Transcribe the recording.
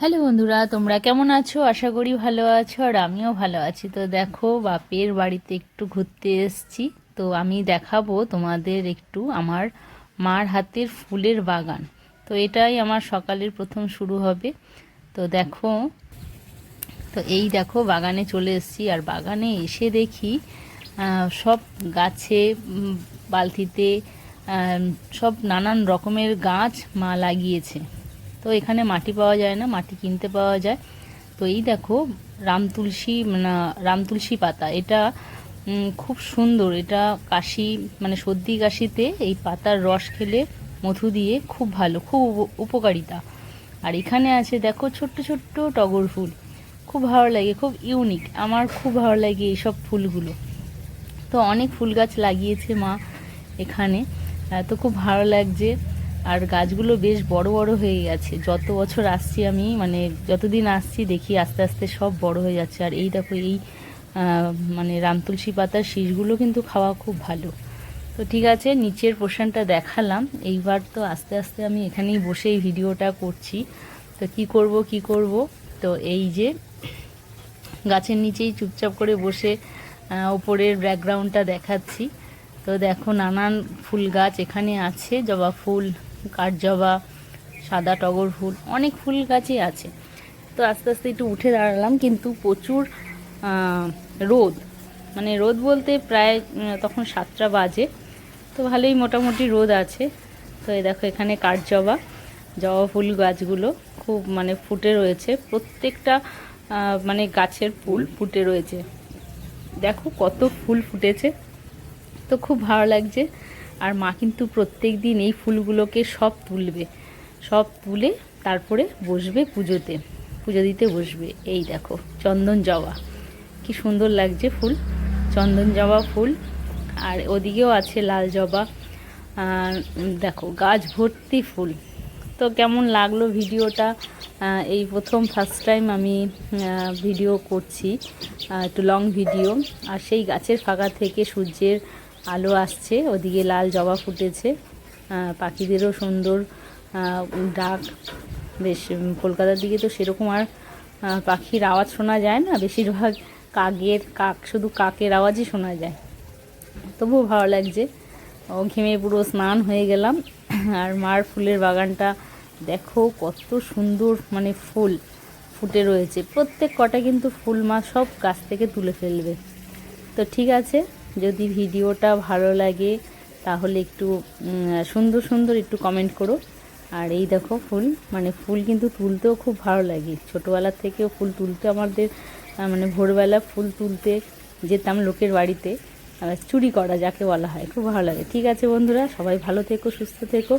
Hello বন্ধুরা, তোমরা কেমন আছো? আশা করি ভালো আছো, আর আমিও ভালো আছি। তো দেখো, বাপের বাড়িতে একটু ঘুরতে এসছি। তো আমি দেখাবো তোমাদের একটু আমার মার হাতের ফুলের বাগান। তো এটাই আমার সকালের প্রথম শুরু হবে। তো দেখো, তো এই দেখো, বাগানে চলে এসেছি। আর বাগানে এসে দেখি সব গাছে বালতিতে সব নানান রকমের গাছ মা লাগিয়েছে। তো এখানে মাটি পাওয়া যায় না, মাটি কিনতে পাওয়া যায়। তো এই দেখো, রাম তুলসী না রাম তুলসী পাতা। এটা খুব সুন্দর। এটা কাশি মানে সর্দি কাশিতে এই পাতার রস খেলে মধু দিয়ে খুব ভালো, খুব উপ- উপকারিতা। আর এখানে আছে, দেখো, ছোট্ট ছোট্ট টগর ফুল। খুব ভালো লাগে, খুব ইউনিক। আমার খুব ভালো লাগে এইসব ফুলগুলো। তো অনেক ফুল গাছ লাগিয়েছে মা এখানে। তো খুব ভালো লাগছে। আর গাছগুলো বেশ বড় বড় হয়ে গেছে। যত বছর আসছি আমি মানে যতদিন আসছি দেখি আস্তে আস্তে সব বড় হয়ে যাচ্ছে। আর এই দেখো, এই মানে রামতুলসী পাতার শীষগুলো কিন্তু খাওয়া খুব ভালো। তো ঠিক আছে, নিচের পোর্শনটা দেখালাম। এইবার তো আস্তে আস্তে আমি এখানেই বসে ভিডিওটা করছি। তো কি করব কি করব? তো এই যে, গাছের নিচেই চুপচাপ করে বসে ওপরের ব্যাকগ্রাউন্ডটা দেখাচ্ছি। তো দেখো, নানান ফুল গাছ এখানে আছে, জবা ফুল কাঠজবা, সাদা টগর ফুল, অনেক ফুল গাছই আছে। তো আস্তে আস্তে একটু উঠে দাঁড়ালাম, কিন্তু প্রচুর রোদ। মানে রোদ বলতে প্রায় তখন সাতটা বাজে। তো ভালোই মোটামুটি রোদ আছে। তো এই দেখো এখানে কাঠজবা, জবা ফুল গাছগুলো খুব মানে ফুটে রয়েছে। প্রত্যেকটা মানে গাছের ফুল ফুটে রয়েছে। দেখো কত ফুল ফুটেছে। তো খুব ভালো লাগছে। আর মা কিন্তু প্রত্যেক দিন এই ফুলগুলোকে সব তুলবে। সব তুলে তারপরে বসবে পুজোতে। পুজো দিতে বসবে। এই দেখো, চন্দন জবা। কি সুন্দর লাগছে ফুল। চন্দন জবা ফুল। আর ওদিকেও আছে লাল জবা। দেখো, গাছ ভর্তি ফুল। তো কেমন লাগল ভিডিওটা? এই প্রথম ফার্স্ট টাইম আমি ভিডিও করছি। একটু লং ভিডিও আর সেই গাছের ফাঁকা থেকে সূর্যের আলো আসছে, ওদিকে লাল জবা ফুটেছে। পাখিদেরও সুন্দর ডাক। বেশ কলকাতার দিকে তো সেরকম আর পাখির আওয়াজ শোনা যায় না। বেশিরভাগ কাকের কাক, শুধু কাকের আওয়াজই শোনা যায়। তবুও ভালো লাগছে। ও ঘেমে পুরো স্নান হয়ে গেলাম। আর মার ফুলের বাগানটা দেখো কত সুন্দর মানে ফুল ফুটে রয়েছে। প্রত্যেক কটা কিন্তু ফুল মা সব গাছ থেকে তুলে ফেলবে। তো ঠিক আছে। যদি ভিডিওটা ভালো লাগে, তাহলে একটু সুন্দর সুন্দর একটু কমেন্ট করো। আর এই দেখো ফুল মানে ফুল কিন্তু তুলতেও খুব ভালো লাগে। ছোটোবেলার থেকেও ফুল তুলতে আমাদের মানে ভোরবেলা ফুল তুলতে যেতাম লোকের বাড়িতে চুরি করা যাকে বলা হয়, খুব ভালো লাগে। ঠিক আছে বন্ধুরা, সবাই ভালো থেকো, সুস্থ থেকো।